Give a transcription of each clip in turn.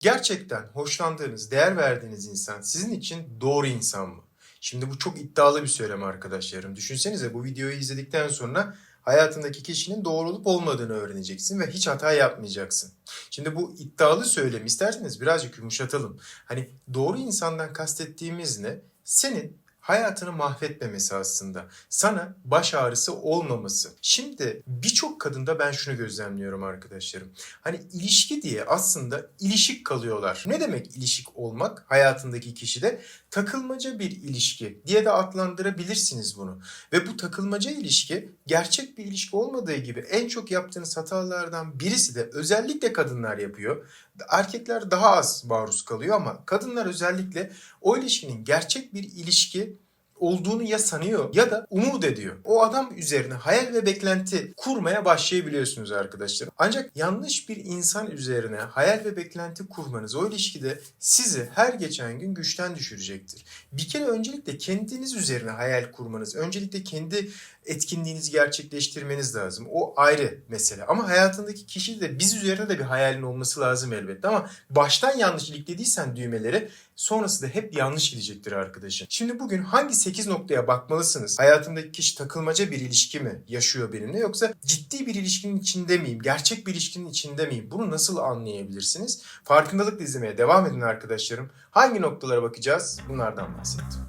Gerçekten hoşlandığınız, değer verdiğiniz insan sizin için doğru insan mı? Şimdi bu çok iddialı bir söylem arkadaşlarım. Düşünsenize bu videoyu izledikten sonra hayatındaki kişinin doğru olup olmadığını öğreneceksin ve hiç hata yapmayacaksın. Şimdi bu iddialı söylemi isterseniz birazcık yumuşatalım. Hani doğru insandan kastettiğimiz ne? Senin hayatını mahvetmemesi aslında. Sana baş ağrısı olmaması. Şimdi birçok kadında ben şunu gözlemliyorum arkadaşlarım. Hani ilişki diye aslında ilişik kalıyorlar. Ne demek ilişik olmak hayatındaki kişide? Takılmaca bir ilişki diye de adlandırabilirsiniz bunu. Ve bu takılmaca ilişki gerçek bir ilişki olmadığı gibi en çok yaptığınız hatalardan birisi de özellikle kadınlar yapıyor. Erkekler daha az maruz kalıyor ama kadınlar özellikle o ilişkinin gerçek bir ilişki olduğunu ya sanıyor ya da umut ediyor. O adam üzerine hayal ve beklenti kurmaya başlayabiliyorsunuz arkadaşlar. Ancak yanlış bir insan üzerine hayal ve beklenti kurmanız o ilişkide sizi her geçen gün güçten düşürecektir. Bir kere öncelikle kendiniz üzerine hayal kurmanız, öncelikle kendi etkinliğinizi gerçekleştirmeniz lazım. O ayrı mesele. Ama hayatındaki kişi de biz üzerine de bir hayalin olması lazım elbette. Ama baştan yanlış iliklediysen düğmeleri sonrası da hep yanlış gidecektir arkadaşım. Şimdi bugün hangi 8 noktaya bakmalısınız? Hayatımdaki kişi takılmaca bir ilişki mi yaşıyor benimle yoksa ciddi bir ilişkinin içinde miyim? Gerçek bir ilişkinin içinde miyim? Bunu nasıl anlayabilirsiniz? Farkındalıkla izlemeye devam edin arkadaşlarım. Hangi noktalara bakacağız? Bunlardan bahsettim.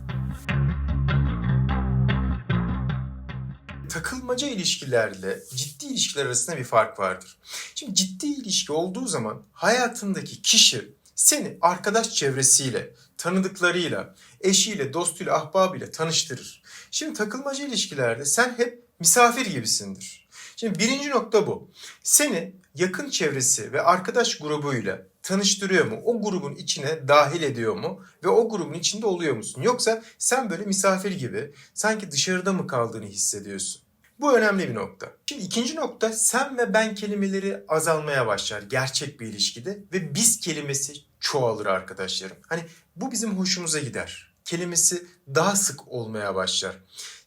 takılmaca ilişkilerle ciddi ilişkiler arasında bir fark vardır. Şimdi ciddi ilişki olduğu zaman hayatındaki kişi seni arkadaş çevresiyle, tanıdıklarıyla, eşiyle, dostuyla, ahbabıyla tanıştırır. Şimdi takılmaca ilişkilerde sen hep misafir gibisindir. Şimdi birinci nokta bu. Seni yakın çevresi ve arkadaş grubuyla tanıştırıyor mu? O grubun içine dahil ediyor mu? Ve o grubun içinde oluyor musun? Yoksa sen böyle misafir gibi sanki dışarıda mı kaldığını hissediyorsun. Bu önemli bir nokta. Şimdi ikinci nokta sen ve ben kelimeleri azalmaya başlar gerçek bir ilişkide ve biz kelimesi çoğalır arkadaşlarım. Hani bu bizim hoşumuza gider. Kelimesi daha sık olmaya başlar.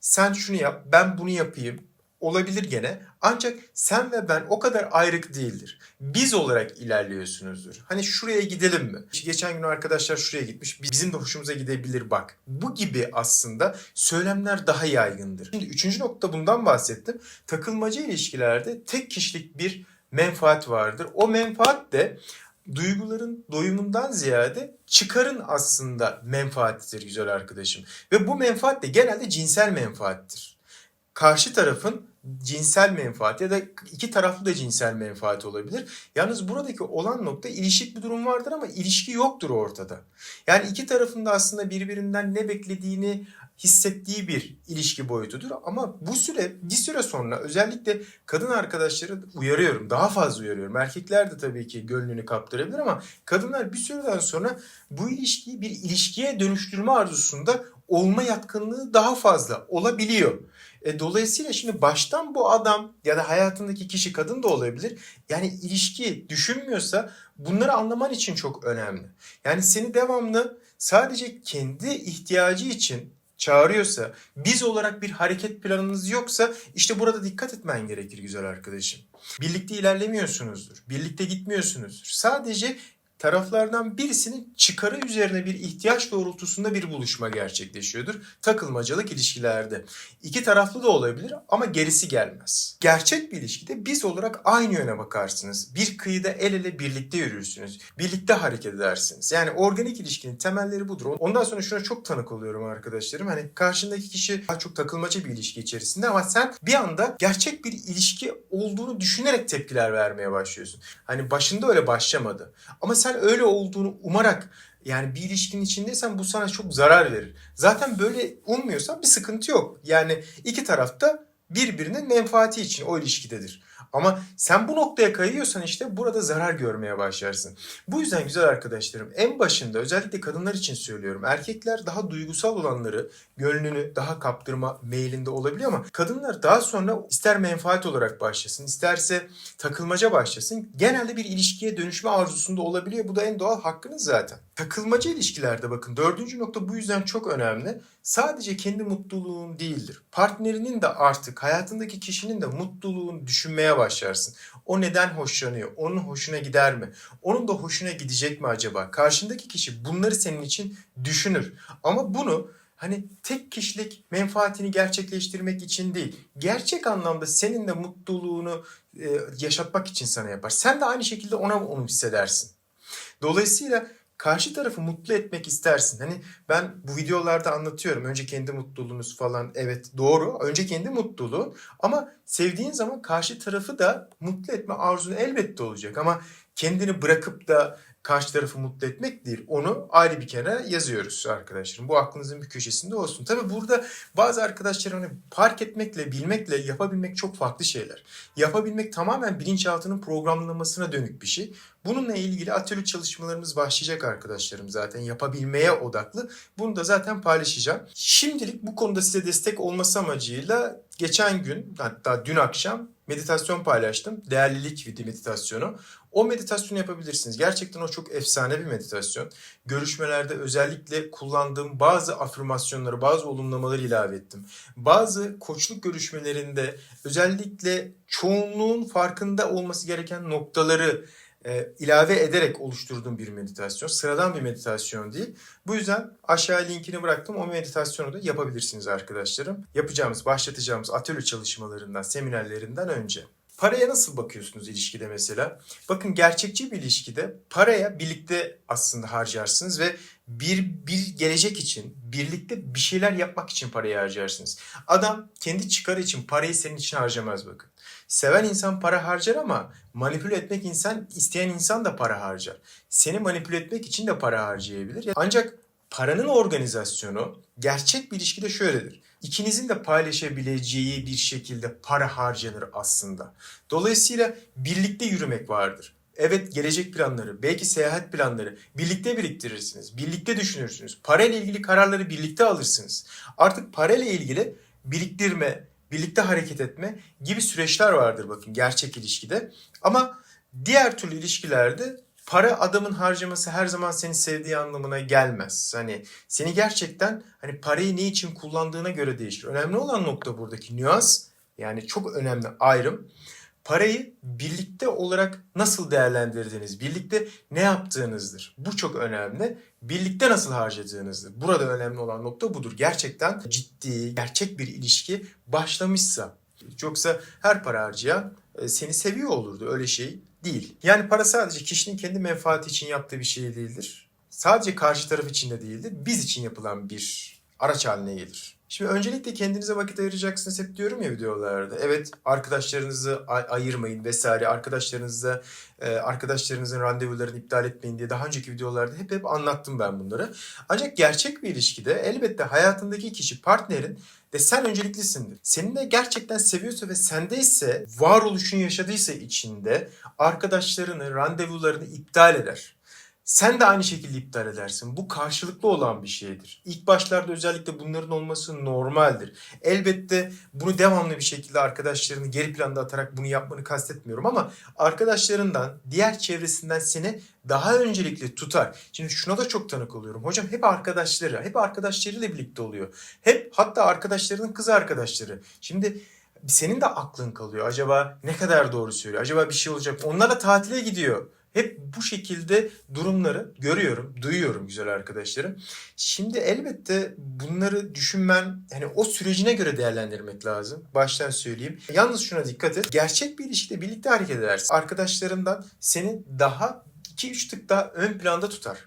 Sen şunu yap, ben bunu yapayım, olabilir gene. Ancak sen ve ben o kadar ayrık değildir. Biz olarak ilerliyorsunuzdur. Hani şuraya gidelim mi? Geçen gün arkadaşlar şuraya gitmiş. Bizim de hoşumuza gidebilir bak. Bu gibi aslında söylemler daha yaygındır. Şimdi üçüncü nokta bundan bahsettim. Takılmaca ilişkilerde tek kişilik bir menfaat vardır. O menfaat de duyguların doyumundan ziyade çıkarın aslında menfaatidir güzel arkadaşım. Ve bu menfaat de genelde cinsel menfaattir karşı tarafın cinsel menfaati ya da iki taraflı da cinsel menfaati olabilir. Yalnız buradaki olan nokta ilişik bir durum vardır ama ilişki yoktur ortada. Yani iki tarafın da aslında birbirinden ne beklediğini hissettiği bir ilişki boyutudur. Ama bu süre bir süre sonra özellikle kadın arkadaşları uyarıyorum. Daha fazla uyarıyorum. Erkekler de tabii ki gönlünü kaptırabilir ama kadınlar bir süreden sonra bu ilişkiyi bir ilişkiye dönüştürme arzusunda olma yatkınlığı daha fazla olabiliyor. E, dolayısıyla şimdi baştan bu adam ya da hayatındaki kişi kadın da olabilir. Yani ilişki düşünmüyorsa bunları anlaman için çok önemli. Yani seni devamlı sadece kendi ihtiyacı için çağırıyorsa, biz olarak bir hareket planınız yoksa işte burada dikkat etmen gerekir güzel arkadaşım. Birlikte ilerlemiyorsunuzdur, birlikte gitmiyorsunuzdur. Sadece taraflardan birisinin çıkarı üzerine bir ihtiyaç doğrultusunda bir buluşma gerçekleşiyordur. Takılmacalık ilişkilerde. İki taraflı da olabilir ama gerisi gelmez. Gerçek bir ilişkide biz olarak aynı yöne bakarsınız. Bir kıyıda el ele birlikte yürürsünüz. Birlikte hareket edersiniz. Yani organik ilişkinin temelleri budur. Ondan sonra şuna çok tanık oluyorum arkadaşlarım. Hani karşındaki kişi daha çok takılmaca bir ilişki içerisinde ama sen bir anda gerçek bir ilişki olduğunu düşünerek tepkiler vermeye başlıyorsun. Hani başında öyle başlamadı. Ama sen öyle olduğunu umarak yani bir ilişkinin içindeysen bu sana çok zarar verir. Zaten böyle ummuyorsan bir sıkıntı yok. Yani iki tarafta birbirinin menfaati için o ilişkidedir. Ama sen bu noktaya kayıyorsan işte burada zarar görmeye başlarsın. Bu yüzden güzel arkadaşlarım en başında özellikle kadınlar için söylüyorum. Erkekler daha duygusal olanları gönlünü daha kaptırma meylinde olabiliyor ama kadınlar daha sonra ister menfaat olarak başlasın isterse takılmaca başlasın. Genelde bir ilişkiye dönüşme arzusunda olabiliyor. Bu da en doğal hakkınız zaten. Takılmaca ilişkilerde bakın dördüncü nokta bu yüzden çok önemli. Sadece kendi mutluluğun değildir. Partnerinin de artık hayatındaki kişinin de mutluluğunu düşünmeye başlarsın. O neden hoşlanıyor? Onun hoşuna gider mi? Onun da hoşuna gidecek mi acaba? Karşındaki kişi bunları senin için düşünür. Ama bunu hani tek kişilik menfaatini gerçekleştirmek için değil, gerçek anlamda senin de mutluluğunu e, yaşatmak için sana yapar. Sen de aynı şekilde ona onu hissedersin. Dolayısıyla karşı tarafı mutlu etmek istersin. Hani ben bu videolarda anlatıyorum. Önce kendi mutluluğunuz falan. Evet doğru. Önce kendi mutluluğu. Ama sevdiğin zaman karşı tarafı da mutlu etme arzun elbette olacak. Ama kendini bırakıp da karşı tarafı mutlu etmek değil. Onu ayrı bir kenara yazıyoruz arkadaşlarım. Bu aklınızın bir köşesinde olsun. Tabi burada bazı arkadaşlar hani fark etmekle, bilmekle yapabilmek çok farklı şeyler. Yapabilmek tamamen bilinçaltının programlamasına dönük bir şey. Bununla ilgili atölye çalışmalarımız başlayacak arkadaşlarım zaten yapabilmeye odaklı. Bunu da zaten paylaşacağım. Şimdilik bu konuda size destek olması amacıyla geçen gün hatta dün akşam meditasyon paylaştım. Değerlilik video meditasyonu. O meditasyonu yapabilirsiniz. Gerçekten o çok efsane bir meditasyon. Görüşmelerde özellikle kullandığım bazı afirmasyonları, bazı olumlamaları ilave ettim. Bazı koçluk görüşmelerinde özellikle çoğunluğun farkında olması gereken noktaları e, ilave ederek oluşturduğum bir meditasyon. Sıradan bir meditasyon değil. Bu yüzden aşağı linkini bıraktım. O meditasyonu da yapabilirsiniz arkadaşlarım. Yapacağımız, başlatacağımız atölye çalışmalarından, seminerlerinden önce. Paraya nasıl bakıyorsunuz ilişkide mesela? Bakın gerçekçi bir ilişkide paraya birlikte aslında harcarsınız ve bir, bir gelecek için birlikte bir şeyler yapmak için parayı harcarsınız. Adam kendi çıkarı için parayı senin için harcamaz bakın. Seven insan para harcar ama manipüle etmek insan isteyen insan da para harcar. Seni manipüle etmek için de para harcayabilir. Ancak paranın organizasyonu gerçek bir ilişkide şöyledir. İkinizin de paylaşabileceği bir şekilde para harcanır aslında. Dolayısıyla birlikte yürümek vardır. Evet gelecek planları, belki seyahat planları birlikte biriktirirsiniz, birlikte düşünürsünüz. Parayla ilgili kararları birlikte alırsınız. Artık parayla ilgili biriktirme, birlikte hareket etme gibi süreçler vardır bakın gerçek ilişkide. Ama diğer türlü ilişkilerde para adamın harcaması her zaman seni sevdiği anlamına gelmez. Hani seni gerçekten hani parayı ne için kullandığına göre değişir. Önemli olan nokta buradaki nüans yani çok önemli ayrım. Parayı birlikte olarak nasıl değerlendirdiğiniz, birlikte ne yaptığınızdır. Bu çok önemli. Birlikte nasıl harcadığınızdır. Burada önemli olan nokta budur. Gerçekten ciddi, gerçek bir ilişki başlamışsa. Yoksa her para harcayan e, seni seviyor olurdu. Öyle şey değil. Yani para sadece kişinin kendi menfaati için yaptığı bir şey değildir. Sadece karşı taraf için de değildir. Biz için yapılan bir araç haline gelir. Şimdi öncelikle kendinize vakit ayıracaksınız hep diyorum ya videolarda. Evet arkadaşlarınızı ay- ayırmayın vesaire. Arkadaşlarınızla e, arkadaşlarınızın randevularını iptal etmeyin diye daha önceki videolarda hep hep anlattım ben bunları. Ancak gerçek bir ilişkide elbette hayatındaki kişi partnerin de sen önceliklisindir. Seninle gerçekten seviyorsa ve sendeyse varoluşun yaşadıysa içinde arkadaşlarını, randevularını iptal eder. Sen de aynı şekilde iptal edersin. Bu karşılıklı olan bir şeydir. İlk başlarda özellikle bunların olması normaldir. Elbette bunu devamlı bir şekilde arkadaşlarını geri planda atarak bunu yapmanı kastetmiyorum ama arkadaşlarından, diğer çevresinden seni daha öncelikli tutar. Şimdi şuna da çok tanık oluyorum. Hocam hep arkadaşları, hep arkadaşlarıyla birlikte oluyor. Hep hatta arkadaşlarının kız arkadaşları. Şimdi senin de aklın kalıyor. Acaba ne kadar doğru söylüyor? Acaba bir şey olacak? Onlar tatile gidiyor. Hep bu şekilde durumları görüyorum, duyuyorum güzel arkadaşlarım. Şimdi elbette bunları düşünmen, hani o sürecine göre değerlendirmek lazım. Baştan söyleyeyim. Yalnız şuna dikkat et. Gerçek bir ilişkide birlikte hareket edersin. Arkadaşlarından seni daha 2-3 tık daha ön planda tutar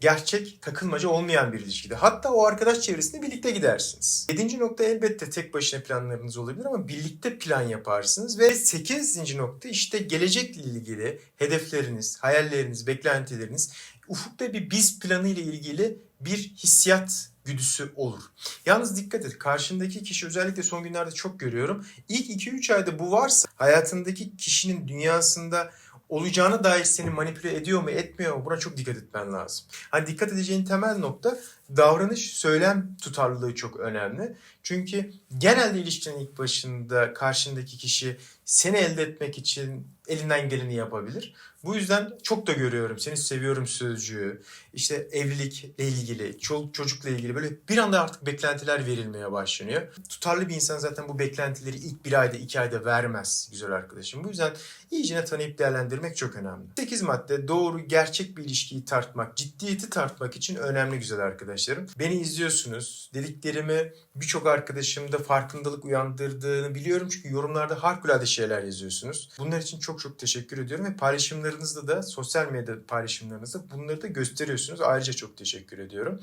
gerçek takılmaca olmayan bir ilişkide. Hatta o arkadaş çevresinde birlikte gidersiniz. Yedinci nokta elbette tek başına planlarınız olabilir ama birlikte plan yaparsınız. Ve sekizinci nokta işte gelecekle ilgili hedefleriniz, hayalleriniz, beklentileriniz ufukta bir biz planı ile ilgili bir hissiyat güdüsü olur. Yalnız dikkat et karşındaki kişi özellikle son günlerde çok görüyorum. İlk 2-3 ayda bu varsa hayatındaki kişinin dünyasında olacağına dair seni manipüle ediyor mu etmiyor mu buna çok dikkat etmen lazım. Hani dikkat edeceğin temel nokta davranış söylem tutarlılığı çok önemli. Çünkü genelde ilişkinin ilk başında karşındaki kişi seni elde etmek için elinden geleni yapabilir. Bu yüzden çok da görüyorum seni seviyorum sözcüğü, işte evlilikle ilgili, çocukla ilgili böyle bir anda artık beklentiler verilmeye başlanıyor. Tutarlı bir insan zaten bu beklentileri ilk bir ayda iki ayda vermez güzel arkadaşım. Bu yüzden iyicene tanıyıp değerlendirmek çok önemli. 8 madde doğru gerçek bir ilişkiyi tartmak, ciddiyeti tartmak için önemli güzel arkadaşlarım. Beni izliyorsunuz. Dediklerimi birçok arkadaşımda farkındalık uyandırdığını biliyorum. Çünkü yorumlarda harikulade şeyler yazıyorsunuz. Bunlar için çok çok teşekkür ediyorum ve paylaşımlarınızda da sosyal medya paylaşımlarınızda bunları da gösteriyorsunuz. Ayrıca çok teşekkür ediyorum.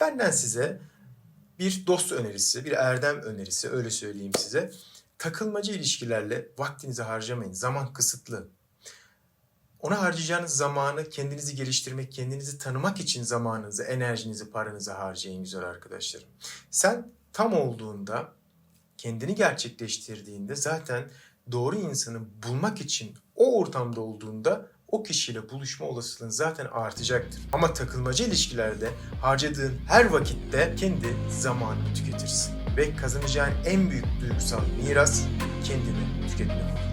Benden size bir dost önerisi, bir erdem önerisi öyle söyleyeyim size. Takılmacı ilişkilerle vaktinizi harcamayın. Zaman kısıtlı. Ona harcayacağınız zamanı kendinizi geliştirmek, kendinizi tanımak için zamanınızı, enerjinizi, paranızı harcayın güzel arkadaşlarım. Sen tam olduğunda, kendini gerçekleştirdiğinde zaten doğru insanı bulmak için o ortamda olduğunda o kişiyle buluşma olasılığın zaten artacaktır. Ama takılmacı ilişkilerde harcadığın her vakitte kendi zamanını tüketirsin. Ve kazanacağın en büyük duygusal miras kendini tüketmek olur.